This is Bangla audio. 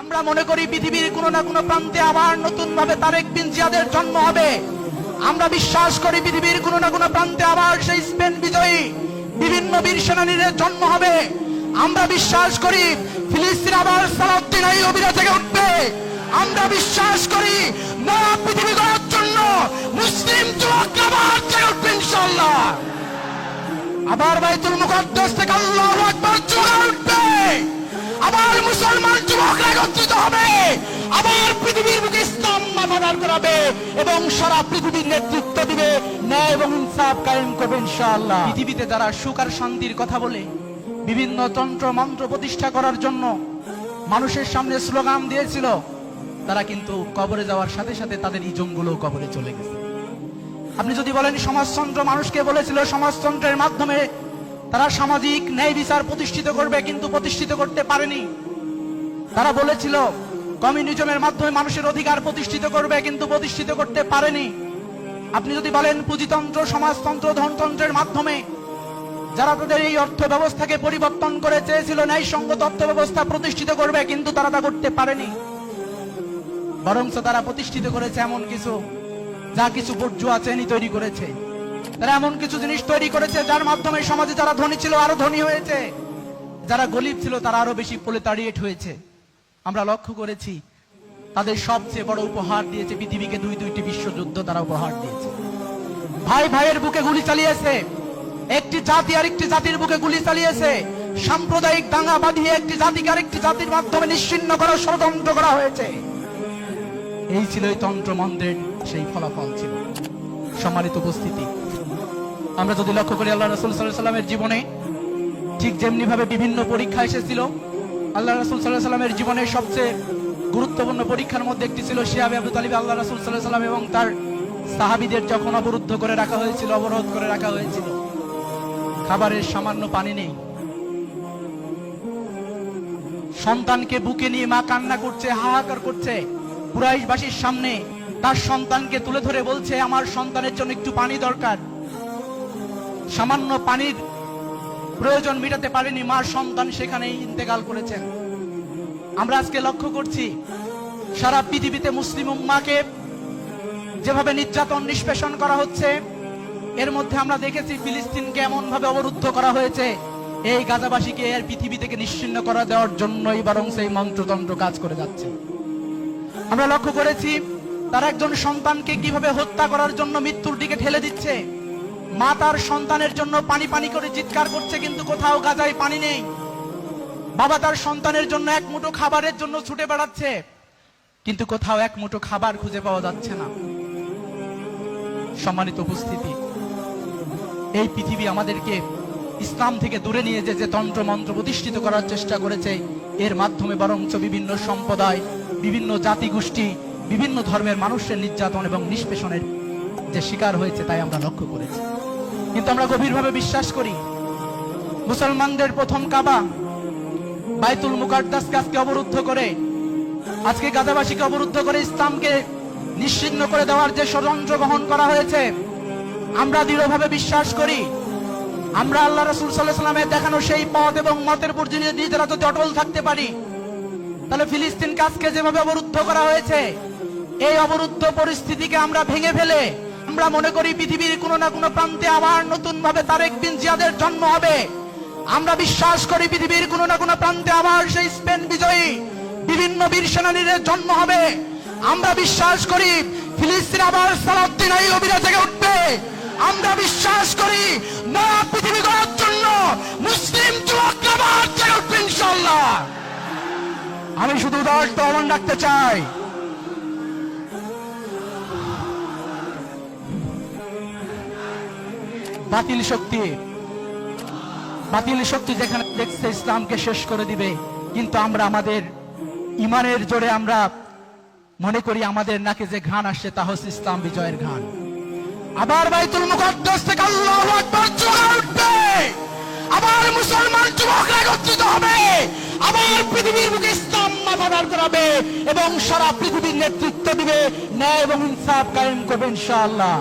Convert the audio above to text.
আমরা মনে করি পৃথিবীর কোনো না কোনো প্রান্তে আবার নতুন ভাবে তারেক বিন জিয়াদের জন্ম হবে। আমরা বিশ্বাস করি পৃথিবীর কোনো না কোনো প্রান্তে আবার সেই স্পেন বিজয়ী বিভিন্ন বীর সেনানীদের জন্ম হবে। আমরা বিশ্বাস করি ফিলিস্তিন আবার সালাউদ্দিন অভিরা থেকে উঠবে। আমরা বিশ্বাস করি নয়া পৃথিবী গড়ার জন্য মুসলিম যুবক আবার জেগে উঠবে ইনশাল্লাহ আবার বাইতুল মুকদ্দাস থেকে আল্লাহু আকবার জোরে উঠবে মুসলমান যুবকরা একত্রিত হবে। আবার পৃথিবীর বুকে ইসলাম মাথা দাঁড় করাবে এবং সারা পৃথিবীর নেতৃত্ব দিবে। ন্যায় এবং ইনসাফ কায়েম করবে ইনশাআল্লাহ। পৃথিবীতে যারা সুখ আর শান্তির কথা বলে, বিভিন্ন তন্ত্র মন্ত্র প্রতিষ্ঠা করার জন্য মানুষের সামনে স্লোগান দিয়েছিল, তারা কিন্তু কবরে যাওয়ার সাথে সাথে তাদের ইজমগুলো কবরে চলে গেছে। আপনি যদি বলেন সমাজতন্ত্র মানুষকে বলেছিল, সমাজতন্ত্রের মাধ্যমে তারা সামাজিক ন্যায় বিচার প্রতিষ্ঠিত করবে, কিন্তু প্রতিষ্ঠিত করতে পারেনি। তারা বলেছিল, কমিউনিজমের মাধ্যমে মানুষের অধিকার প্রতিষ্ঠিত করবে, কিন্তু প্রতিষ্ঠিত করতে পারেনি। আপনি যদি বলেন, পুঁজিতন্ত্র, সমাজতন্ত্র, ধনতন্ত্রের মাধ্যমে যারা তাদের এই অর্থ ব্যবস্থাকে পরিবর্তন করে চেয়েছিল ন্যায়সঙ্গত অর্থ ব্যবস্থা প্রতিষ্ঠিত করবে, কিন্তু তারা তা করতে পারেনি। বরঞ্চ তারা প্রতিষ্ঠিত করেছে এমন কিছু, যা কিছু বর্জুয়া শ্রেণি তৈরি করেছে। তারা এমন কিছু জিনিস তৈরি করেছে, যার মাধ্যমে সমাজে যারা ধনী ছিল, আরও ধনী হয়েছে। যারা গরিব ছিল, তারা আরও বেশি প্রলেতারিয়েট হয়েছে। আমরা লক্ষ্য করেছি, তাদের সবচেয়ে বড় উপহার দিয়েছে পৃথিবীকে দুই দুইটি বিশ্বযুদ্ধ তারা উপহার দিয়েছে। ভাই ভাইয়ের বুকে গুলি চালিয়েছে, একটি জাতি আর একটি জাতির বুকে গুলি চালিয়েছে, সাম্প্রদায়িক দাঙ্গা বাঁধিয়ে একটি জাতিকে আরেকটি জাতির মাধ্যমে নিশ্চিন্ন করা, ষড়যন্ত্র করা হয়েছে। এই ছিল এই তন্ত্র মন্ত্রের সেই ফলাফল ছিল। সম্মানিত উপস্থিতি, আমরা যদি লক্ষ্য করি, আল্লাহ রসুল সাল্লামের জীবনে ঠিক যেমনি ভাবে বিভিন্ন পরীক্ষা এসেছিল আল্লাহ রসুল সাল্লাহ সাল্লামের জীবনের সবচেয়ে গুরুত্বপূর্ণ পরীক্ষার মধ্যে একটি ছিল শিয়াবে আবু তালিব। আল্লাহ রসুল সাল্লাহ সাল্লাম এবং তার সাহাবিদের যখন অবরুদ্ধ করে রাখা হয়েছিল, অবরোধ করে রাখা হয়েছিল, খাবারের সামান্য পানি নেই। সন্তানকে বুকে নিয়ে মা কান্না করছে, হাহাকার করছে। কুরাইশবাসীর সামনে তার সন্তানকে তুলে ধরে বলছে, আমার সন্তানের জন্য একটু পানি দরকার। সামান্য পানির প্রয়োজন মেটাতে পারেনি, মার সন্তান সেখানেই ইন্তেকাল করেছেন। আমরা আজকে লক্ষ্য করছি, সারা পৃথিবীতে মুসলিম উম্মাকে যেভাবে নির্যাতন, নিষ্পেষণ করা হচ্ছে, এর মধ্যে আমরা দেখেছি ফিলিস্তিনকে এমন ভাবে অবরুদ্ধ করা হয়েছে। এই গাজাবাসীকে এর পৃথিবী থেকে নিশ্চিন্ন করা দেওয়ার জন্যই বরং সেই মন্ত্রতন্ত্র কাজ করে যাচ্ছে। আমরা লক্ষ্য করেছি, তার একজন সন্তানকে কীভাবে হত্যা করার জন্য মৃত্যুর দিকে ঠেলে দিচ্ছে মা তার সন্তানের জন্য পানি পানি করে চিৎকার করছে, কিন্তু কোথাও গাজায় পানি নেই। বাবা তার সন্তানের জন্য এক মুঠো খাবারের জন্য ছুটে বেড়াচ্ছে, কিন্তু কোথাও এক মুঠো খাবার খুঁজে পাওয়া যাচ্ছে না। সম্মানিত উপস্থিতি, এই পৃথিবী আমাদেরকে ইসলাম থেকে দূরে নিয়ে যে যে তন্ত্র মন্ত্র প্রতিষ্ঠিত করার চেষ্টা করেছে, এর মাধ্যমে বরঞ্চ বিভিন্ন সম্প্রদায়, বিভিন্ন জাতিগোষ্ঠী, বিভিন্ন ধর্মের মানুষের নির্যাতন এবং নিষ্পেষণের যে শিকার হয়েছে, তাই আমরা লক্ষ্য করেছি। কিন্তু আমরা গভীরভাবে বিশ্বাস করি, মুসলমানদের প্রথম কাবা বাইতুল মুকাদ্দাসকে আজকে অবরুদ্ধ করে, আজকে গাদাবাসীকে অবরুদ্ধ করে ইসলামকে নিশ্চিন্ন করে দেওয়ার যে ষড়যন্ত্র গ্রহণ করা হয়েছে, আমরা দৃঢ়ভাবে বিশ্বাস করি। আমরা আল্লাহ রসুল সাল্লামের দেখানো সেই পথ এবং মতের উপর যদি নিজেরা যদি অটল থাকতে পারি, তাহলে ফিলিস্তিন কাজকে যেভাবে অবরুদ্ধ করা হয়েছে, এই অবরুদ্ধ পরিস্থিতিকে আমরা ভেঙে ফেলে আমরা মনে করি পৃথিবীর কোনো না কোনো প্রান্তে আবার নতুন ভাবে তারেক বিন জিয়াদের জন্ম হবে। আমরা বিশ্বাস করি পৃথিবীর কোনো না কোনো প্রান্তে আবার সেই স্পেন বিজয়ী বিভিন্ন বীর সেনানীদের জন্ম হবে। আমরা বিশ্বাস করি ফিলিস্তিন আবার সালাউদ্দিন অভিরা থেকে উঠবে। আমরা বিশ্বাস করি নয়া পৃথিবী গড়ার জন্য মুসলিম যুবকরা আবার জেগে উঠবে ইনশাল্লাহ আমি শুধু উদাহরণ রাখতে চাই। বাতিল শক্তি। বাতিল শক্তি যেখানে দেখছে, ইসলামকে শেষ করে দিবে। কিন্তু আমরা আমাদের ইমানের জোরে আমরা মনে করি আমাদের নাকে যে ঘ্রাণ আসছে, তা হচ্ছে ইসলাম বিজয়ের ঘ্রাণ। আবার বাইতুল মুকদ্দাস থেকে আল্লাহু আকবার জোরে উঠবে। আবার মুসলমান যুবকরা একত্রিত হবে। আবার পৃথিবীর বুকে ইসলাম মাথা দাঁড় করাবে এবং সারা পৃথিবীর নেতৃত্ব দিবে। ন্যায় এবং ইনসাফ কায়েম করবে ইনশাআল্লাহ।